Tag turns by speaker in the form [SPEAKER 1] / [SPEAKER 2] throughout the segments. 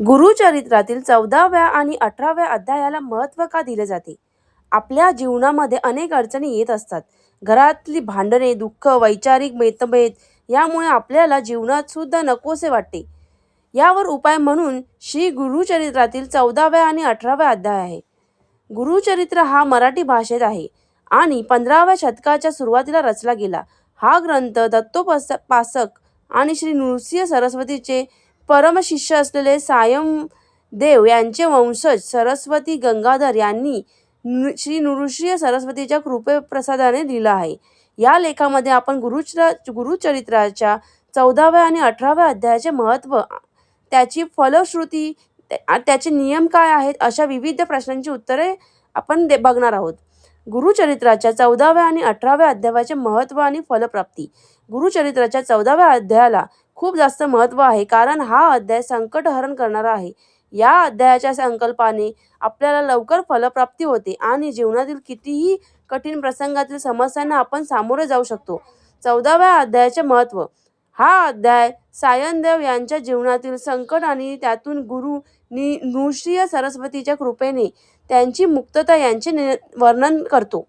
[SPEAKER 1] गुरुचरित्रातील चौदाव्या आणि अठराव्या अध्यायाला महत्त्व का दिले जाते? आपल्या जीवनामध्ये अनेक अडचणी येत असतात. घरातली भांडणे दुःख वैचारिक मतभेद यामुळे आपल्याला जीवनात सुद्धा नकोसे वाटते. यावर उपाय म्हणून श्री गुरुचरित्रातील चौदाव्या आणि अठराव्या अध्याय आहे. गुरुचरित्र हा मराठी भाषेत आहे आणि पंधराव्या शतकाच्या सुरुवातीला रचला गेला. हा ग्रंथ दत्तोपास पासक आणि श्री नृसिंह सरस्वतीचे परमशिष्य असलेले सायम देव यांचे वंशज सरस्वती गंगाधर यांनी नृ- श्री नृषीय सरस्वतीच्या कृपेप्रसादाने लिहिलं आहे. या लेखामध्ये आपण गुरुचर गुरुचरित्राच्या चौदाव्या आणि अठराव्या अध्यायाचे महत्त्व त्याची फलश्रुती त्याचे नियम काय आहेत अशा विविध प्रश्नांची उत्तरे आपण दे बघणार आहोत. गुरुचरित्राच्या चौदाव्या आणि अठराव्या अध्यायाचे महत्त्व आणि फलप्राप्ती. गुरुचरित्राच्या चौदाव्या अध्यायाला खूप जास्त महत्त्व आहे. कारण हा अध्याय संकटहरण करणारा आहे. या अध्यायाच्या संकल्पाने आपल्याला लवकर फलप्राप्ती होते आणि जीवनातील कितीही कठीण प्रसंगातील समस्यांना आपण सामोरे जाऊ शकतो. चौदाव्या अध्यायाचे महत्त्व. हा अध्याय सायनदेव यांच्या जीवनातील संकट आणि त्यातून गुरु नि नृषीय सरस्वतीच्या कृपेने त्यांची मुक्तता यांचे नि वर्णन करतो.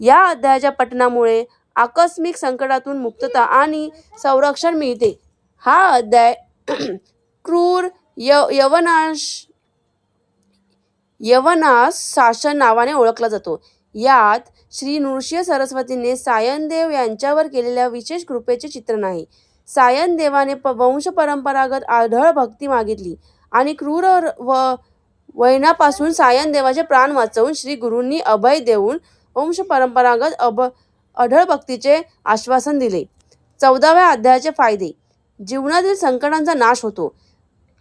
[SPEAKER 1] या अध्यायाच्या पठणामुळे आकस्मिक संकटातून मुक्तता आणि संरक्षण मिळते. हा अध्याय क्रूर य यवनाश यवनास शासन नावाने ओळखला जातो. यात श्री नृसिंह सरस्वतीने सायनदेव यांच्यावर केलेल्या विशेष कृपेचे चित्रण आहे. सायनदेवाने प वंश परंपरागत आढळ भक्ती मागितली आणि क्रूर व वैनापासून सायनदेवाचे प्राण वाचवून श्री गुरूंनी अभय देऊन वंश परंपरागत अभ अढळ भक्तीचे आश्वासन दिले. चौदाव्या अध्यायाचे फायदे. जीवनातील संकटांचा नाश होतो.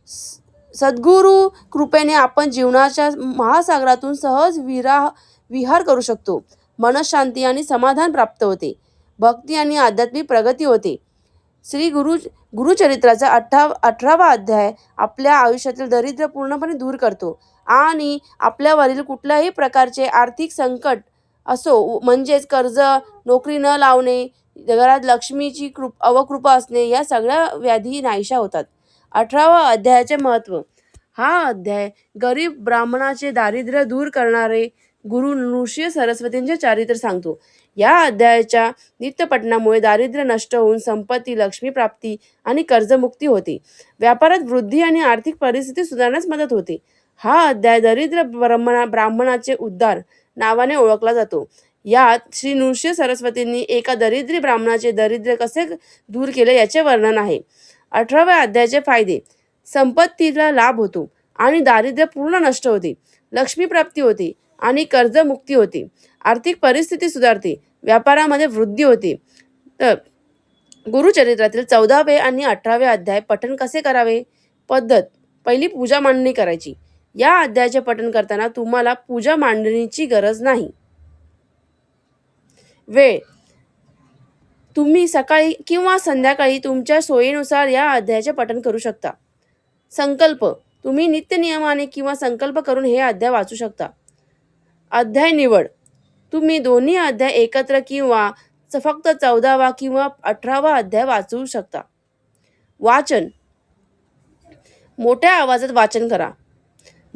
[SPEAKER 1] स- सद्गुरू कृपेने आपण जीवनाच्या महासागरातून सहज विरा विहार करू शकतो. मनशांती आणि समाधान प्राप्त होते. भक्ती आणि आध्यात्मिक प्रगती होते. श्री गुरु गुरुचरित्राचा अठरा अठरावा अध्याय आपल्या आयुष्यातील दरिद्र पूर्णपणे दूर करतो. आणि आपल्यावरील कुठल्याही प्रकारचे आर्थिक संकट असो म्हणजेच कर्ज नोकरी न लावणे घरात लक्ष्मीची कृप अवकृपा असणे या सगळ्या व्याधी नाहीशा होतात. अठरावा अध्यायाचे महत्त्व. हा अध्याय गरीब ब्राह्मणाचे दारिद्र्य दूर करणारे गुरु नृषी सरस्वतींचे चारित्र सांगतो. या अध्यायाच्या नित्यपठणामुळे दारिद्र्य नष्ट होऊन संपत्ती लक्ष्मी प्राप्ती आणि कर्जमुक्ती होते. व्यापारात वृद्धी आणि आर्थिक परिस्थिती सुधारण्यास मदत होते. हा अध्याय दरिद्र ब्राह्मणा ब्राह्मणाचे उद्धार नावाने ओळखला जातो. यात श्री नृसिंह सरस्वतींनी एका दरिद्री ब्राह्मणाचे दरिद्र कसे दूर केले याचे वर्णन आहे. अठराव्या अध्यायाचे फायदे. संपत्तीला लाभ होतो आणि दारिद्र्य पूर्ण नष्ट होते. लक्ष्मी प्राप्ती होते आणि कर्जमुक्ती होते. आर्थिक परिस्थिती सुधारते. व्यापारामध्ये वृद्धी होते. तर गुरुचरित्रातील चौदावे आणि अठरावे अध्याय पठण कसे करावे? पद्धत. पहिली पूजा मांडणी करायची. या अध्यायाचे पठण करताना तुम्हाला पूजा मांडणीची गरज नाही. वेळ. तुम्ही सकाळी किंवा संध्याकाळी तुमच्या सोयीनुसार या अध्यायाचे पठण करू शकता. संकल्प. तुम्ही नित्यनियमाने किंवा संकल्प करून हे अध्याय वाचू शकता. अध्याय निवड. तुम्ही दोन्ही अध्याय एकत्र किंवा च- फक्त चौदावा किंवा अठरावा अध्याय वाचू शकता. वाचन. मोठ्या आवाजात वाचन करा.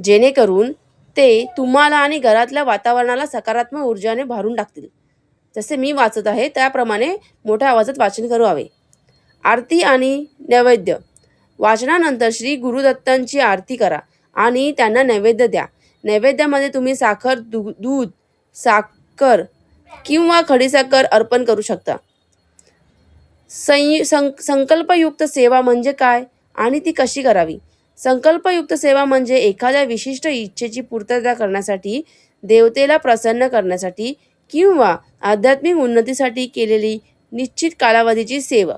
[SPEAKER 1] जेणेकरून ते तुम्हाला आणि घरातल्या वातावरणाला सकारात्मक ऊर्जाने भरून टाकतील. जसे मी वाचत आहे त्याप्रमाणे मोठ्या आवाजात वाचन करू हवे आरती आणि नैवेद्य. वाचनानंतर श्री गुरुदत्तांची आरती करा आणि त्यांना नैवेद्य द्या. नैवेद्यामध्ये तुम्ही साखर दू दूध साखर किंवा खडीसाखर अर्पण करू शकता. संयु सं संकल्पयुक्त सेवा म्हणजे काय आणि ती कशी करावी? संकल्पयुक्त सेवा म्हणजे एखाद्या विशिष्ट इच्छेची पूर्तता करण्यासाठी देवतेला प्रसन्न करण्यासाठी किंवा आध्यात्मिक उन्नतीसाठी केलेली निश्चित कालावधीची सेवा.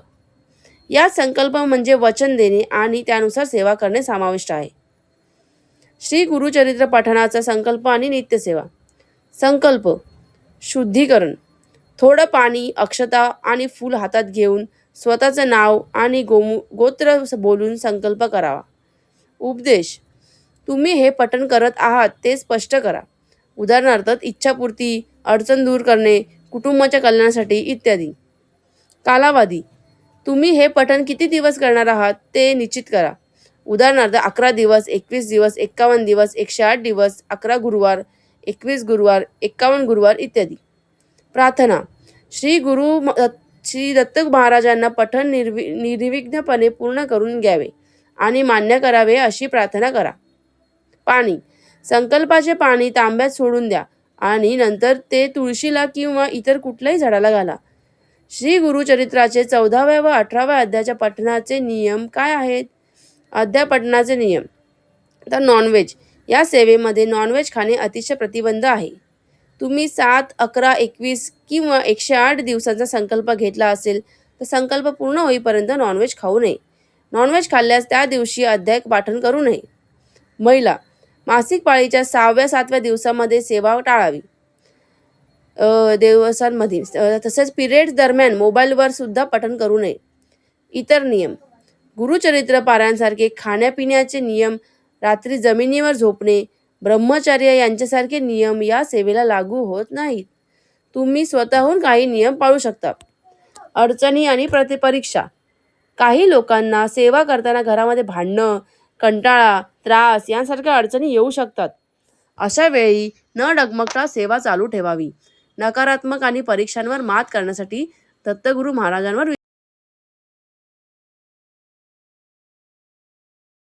[SPEAKER 1] या संकल्प म्हणजे वचन देणे आणि त्यानुसार सेवा करणे समाविष्ट आहे. श्री गुरुचरित्र पठणाचा संकल्प आणि नित्यसेवा. संकल्प शुद्धीकरण थोडं पाणी अक्षता आणि फूल हातात घेऊन स्वतःचं नाव आणि गोमू गोत्र बोलून संकल्प करावा. उपदेश तुम्ही हे पठण करत आहात ते स्पष्ट करा. उदाहरणार्थ इच्छापूर्ती अडचण दूर करणे कुटुंबाच्या कल्याणासाठी इत्यादी. कालावधी. तुम्ही हे पठण किती दिवस करणार आहात ते निश्चित करा. उदाहरणार्थ अकरा दिवस एकवीस दिवस एक्कावन्न दिवस एकशे आठ दिवस अकरा गुरुवार एकवीस गुरुवार एक्कावन्न गुरुवार इत्यादी. प्रार्थना. श्री गुरु म- श्री दत्त महाराजांना पठण निर्वि निर्विघ्नपणे पूर्ण करून घ्यावे आणि मान्य करावे अशी प्रार्थना करा. पाणी. संकल्पाचे पाणी तांब्यात सोडून द्या आणि नंतर ते तुळशीला किंवा इतर कुठल्याही झाडाला घाला. श्री गुरुचरित्राचे चौदाव्या व अठराव्या अध्यायाच्या पठणाचे नियम काय आहेत? अध्याय पठणाचे नियम. तर नॉनव्हेज या सेवेमध्ये नॉनव्हेज खाणे अतिशय प्रतिबंध आहे. तुम्ही सात अकरा एकवीस किंवा एकशे आठ दिवसांचा संकल्प घेतला असेल तर संकल्प पूर्ण होईपर्यंत नॉनव्हेज खाऊ नये. नॉनव्हेज खाल्ल्यास त्या दिवशी अध्याय पाठन करू नये. महिला मासिक पाळीच्या सहाव्या सातव्या दिवसामध्ये सेवा टाळावी. देवसांमध्ये दिवसांमध्ये तसेच पिरियड्स दरम्यान मोबाईलवर सुद्धा पठण करू नये. इतर नियम. गुरुचरित्र पारायणसारखे खाण्यापिण्याचे नियम रात्री जमिनीवर झोपणे ब्रह्मचर्य यांच्यासारखे नियम या सेवेला लागू होत नाहीत. तुम्ही स्वतःहून काही नियम पाळू शकता. अडचणी आणि प्रतिपरीक्षा. काही लोकांना सेवा करताना घरामध्ये भांडणं कंटाळा त्रास यांसारख्या अडचणी येऊ शकतात. अशा वेळी न डगमगता सेवा चालू ठेवावी. नकारात्मक आणि परीक्षांवर मात करण्यासाठी दत्तगुरू महाराजांवर